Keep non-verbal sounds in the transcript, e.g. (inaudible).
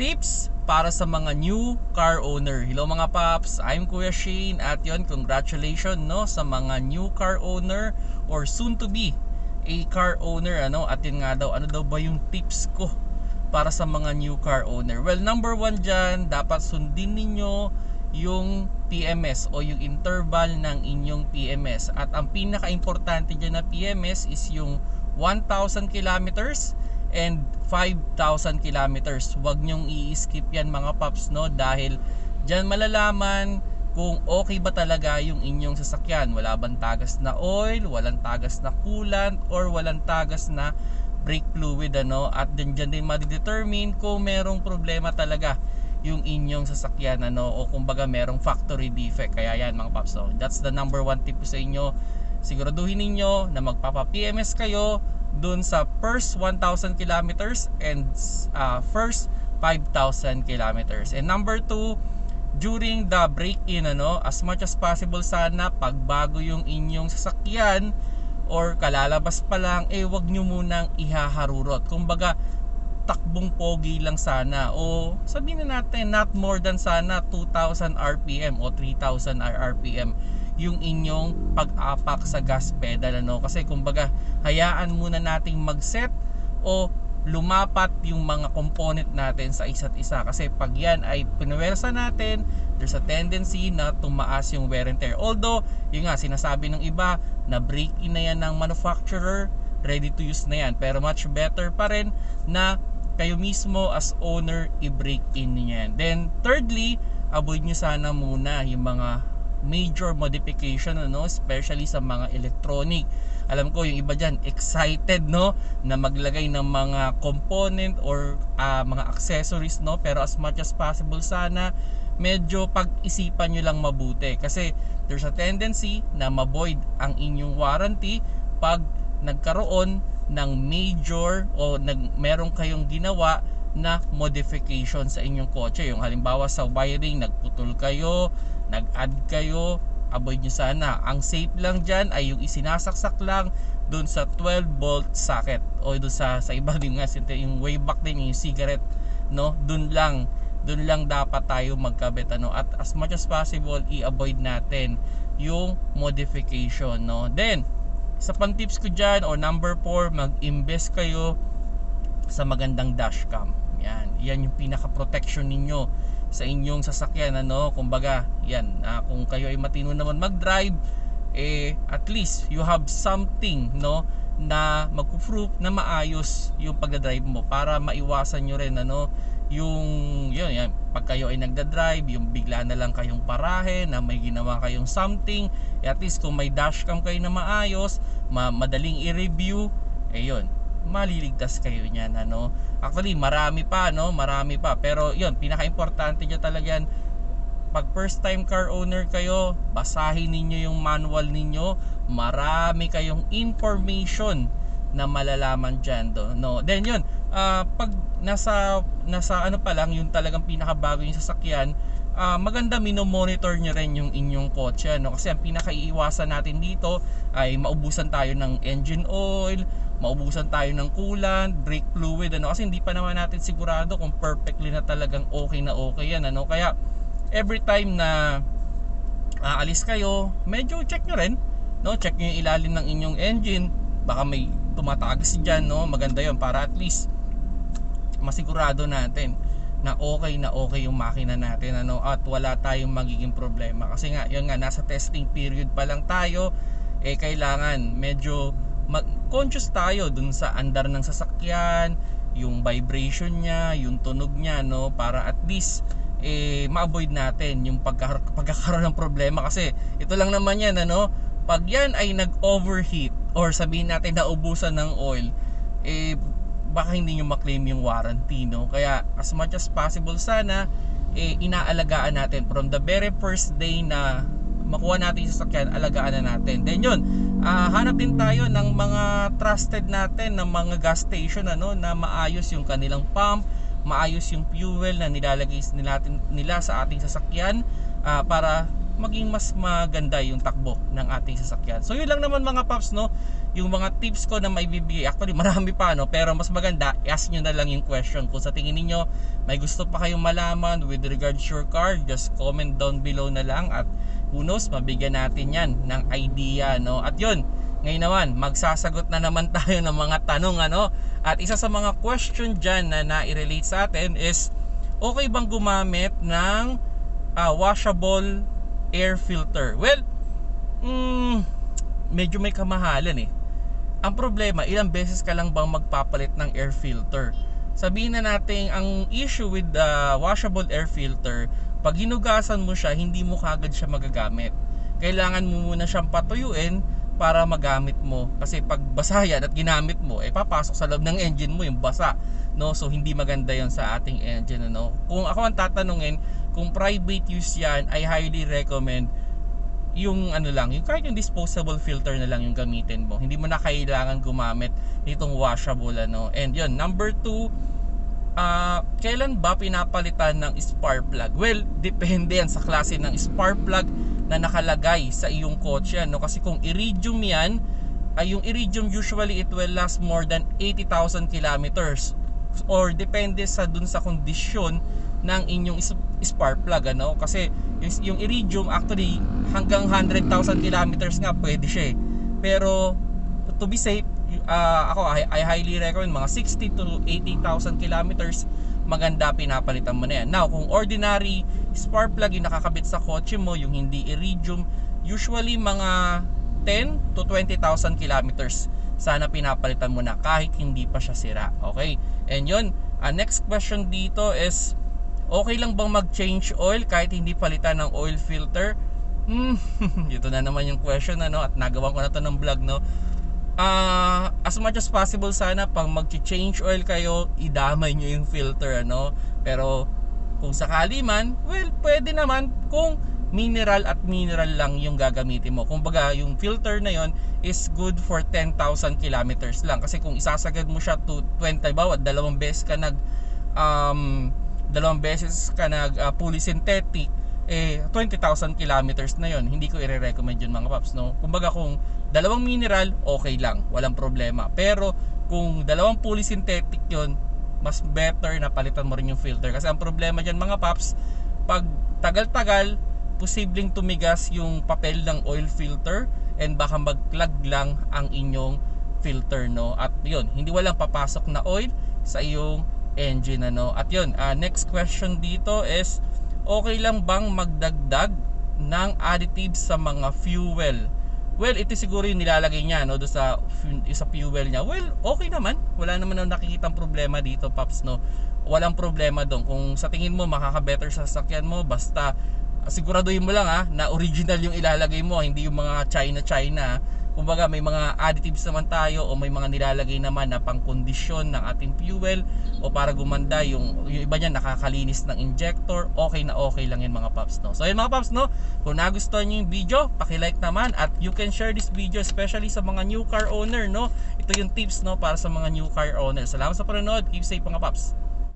tips para sa mga new car owner. Hello mga paps, I'm Kuya Shane at yon congratulations no sa mga new car owner or soon to be a car owner ano at yun nga daw ano daw ba yung tips ko para sa mga new car owner. Well, number one dyan, dapat sundin ninyo yung PMS o yung interval ng inyong PMS. At ang pinaka-importante dyan na PMS is yung 1,000 kilometers and 5,000 kilometers. Huwag nyong i-skip yan mga paps no? Dahil dyan malalaman kung okay ba talaga yung inyong sasakyan. Wala bang tagas na oil, walang tagas na coolant, or walang tagas na brake fluid ano? At din dyan din madidetermine kung merong problema talaga yung inyong sasakyan ano? O kumbaga merong factory defect. Kaya yan mga paps so that's the number one tip ko sa inyo. Siguraduhin ninyo na magpapa PMS kayo dun sa first 1,000 kilometers and uh, first 5,000 kilometers. And number 2, during the break-in, ano, as much as possible sana pagbago yung inyong sasakyan or kalalabas pa lang, eh wag nyo munang ihaharurot. Kumbaga, takbong pogi lang sana o sabihin na natin not more than sana 2,000 RPM o 3,000 RPM yung inyong pag-apak sa gas pedal ano? Kasi kumbaga hayaan muna nating mag-set o lumapat yung mga component natin sa isa't isa. Kasi pag yan ay pinuwersa natin there's a tendency na tumaas yung wear and tear. Although yung nga sinasabi ng iba na break in na yan ng manufacturer ready to use na yan. Pero much better pa rin na kayo mismo as owner i-break in niya yan. Then thirdly avoid nyo sana muna yung mga major modification ano especially sa mga electronic. Alam ko yung iba diyan excited no na maglagay ng mga component or uh, mga accessories no? Pero as much as possible sana medyo pag-isipan nyo lang mabuti. Kasi there's a tendency na ma-void ang inyong warranty pag nagkaroon ng major o nag meron kayong ginawa na modification sa inyong kotse. Yung halimbawa sa wiring nagputol kayo nag-add kayo, avoid nyo sana. Ang safe lang dyan ay yung isinasaksak lang dun sa 12 volt socket. O dun sa, sa iba din nga yung way back din yung cigarette no? Dun lang dun lang dapat tayo magkabit ano? At as much as possible i-avoid natin yung modification no? Then sa pang tips ko dyan or number 4 mag-invest kayo sa magandang dashcam. Yan. Yan yung pinaka protection ninyo sa inyong sasakyan ano? Kumbaga yan uh, kung kayo ay matino naman mag-drive eh at least you have something no na magpo-proof na maayos yung pagda-drive mo para maiwasan nyo rin ano yung yun yan pag kayo ay nagda-drive yung bigla na lang kayong parahe na may ginawa kayong something eh, at least kung may dashcam kayo na maayos ma madaling i-review eh yun maliligtas kayo niyan ano? Actually marami pa no? Marami pa. Pero yun pinaka-importante talaga yan. Pag first time car owner kayo basahin ninyo yung manual ninyo. Marami kayong information na malalaman dyan do, no? Then yun uh, pag nasa nasa ano pa lang yung talagang pinakabago yung sasakyan uh, maganda mino-monitor nyo rin yung inyong kotse no? kasi ang pinakaiiwasan natin dito ay maubusan tayo ng engine oil maubusan tayo ng coolant, brake fluid ano? Kasi hindi pa naman natin sigurado kung perfectly na talagang okay na okay yan ano? Kaya every time na aalis kayo medyo check nyo rin no? Check nyo yung ilalim ng inyong engine. Baka may tumatagas diyan no? Maganda yon para at least masigurado natin na okay na okay yung makina natin ano? At wala tayong magiging problema. Kasi nga yun nga nasa testing period pa lang tayo. Eh kailangan medyo mag-conscious tayo dun sa andar ng sasakyan, yung vibration niya, yung tunog niya, no? Para at least eh ma-avoid natin yung pagkar- pagkakaroon ng problema. Kasi ito lang naman yan ano? Pag yan ay nag-overheat or sabihin natin na ubusan ng oil eh baka hindi nyo maklaim yung warranty no? Kaya as much as possible sana eh inaalagaan natin from the very first day na makuha natin yung sasakyan alagaan na natin. Then yun uh, hanap din tayo ng mga trusted natin ng mga gas station ano na maayos yung kanilang pump maayos yung fuel na nilalagay nila, nila sa ating sasakyan uh, para maging mas maganda yung takbo ng ating sasakyan. So yun lang naman mga paps no, yung mga tips ko na may bibigay. Actually marami pa no, pero mas maganda i-ask nyo na lang yung question. Kung sa tingin niyo may gusto pa kayong malaman with regards your car, just comment down below na lang at who knows, mabigyan natin yan ng idea no. At yun, ngayon naman, magsasagot na naman (laughs) tayo ng mga tanong ano. At isa sa mga question dyan na na-relate sa atin is okay bang gumamit ng ah, washable air filter? Well, mm, medyo may kamahalan eh. Ang problema, ilang beses ka lang bang magpapalit ng air filter? Sabihin na natin, ang issue with the washable air filter, pag hinugasan mo siya, hindi mo kagad siya magagamit. Kailangan mo muna siyang patuyuin para magamit mo. Kasi pag basa yan at ginamit mo, eh papasok sa loob ng engine mo yung basa. No? So hindi maganda yon sa ating engine. Ano? Kung ako ang tatanungin, kung private use yan, I highly recommend yung ano lang, yung kahit yung disposable filter na lang yung gamitin mo. Hindi mo na kailangan gumamit nitong washable ano. And yun, number two, ah kailan ba pinapalitan ng spark plug? Well, depende yan sa klase ng spark plug na nakalagay sa iyong kotse. No? Kasi kung iridium yan, ay yung iridium usually it will last more than 80,000 kilometers or depende sa dun sa kondisyon ng inyong spark plug ano kasi yung, yung iridium actually hanggang 100,000 kilometers nga pwede siya eh. pero to be safe ah, ako I, I highly recommend mga 60 to 80,000 kilometers maganda pinapalitan mo na yan. Now kung ordinary spark plug yung nakakabit sa kotse mo yung hindi iridium usually mga 10 to 20,000 kilometers sana pinapalitan mo na kahit hindi pa siya sira. Okay? And yun ah, next question dito is okay lang bang mag-change oil kahit hindi palitan ng oil filter? Hmm, (laughs) ito na naman yung question ano at nagawan ko na to ng vlog no. Ah, as much as possible sana pag mag-change oil kayo, idamay nyo yung filter ano. Pero kung sakali man, well, pwede naman kung mineral at mineral lang yung gagamitin mo. Kumbaga, yung filter na yon is good for 10,000 kilometers lang. Kasi kung isasagad mo siya to 20, bawat dalawang beses ka nag um, dalawang beses ka nag uh, fully synthetic eh 20,000 kilometers na yon hindi ko i-recommend yun mga paps no? Kumbaga kung dalawang mineral okay lang. Walang problema. Pero kung dalawang fully synthetic yon mas better na palitan mo rin yung filter. Kasi ang problema dyan mga paps pag tagal-tagal posibleng tumigas yung papel ng oil filter and baka mag-clog lang ang inyong filter no? At yun hindi walang papasok na oil sa iyong engine ano? At yun ah, next question dito is okay lang bang magdagdag ng additives sa mga fuel? Well, ito siguro yung nilalagay niya no do sa sa fuel niya. Well, okay naman. Wala naman na nakikitang problema dito, Paps, no. Walang problema doon. Kung sa tingin mo makaka-better sa sasakyan mo, basta siguraduhin mo lang ha na original yung ilalagay mo, hindi yung mga China China. Kumbaga may mga additives naman tayo o may mga nilalagay naman na pangkondisyon ng ating fuel o para gumanda yung, yung iba niyan nakakalinis ng injector, okay na okay lang yan mga paps no. So yun mga paps no, kung nagustuhan niyo yung video, paki-like naman at you can share this video especially sa mga new car owner no. Ito yung tips no para sa mga new car owner. Salamat sa panonood, keep safe mga paps.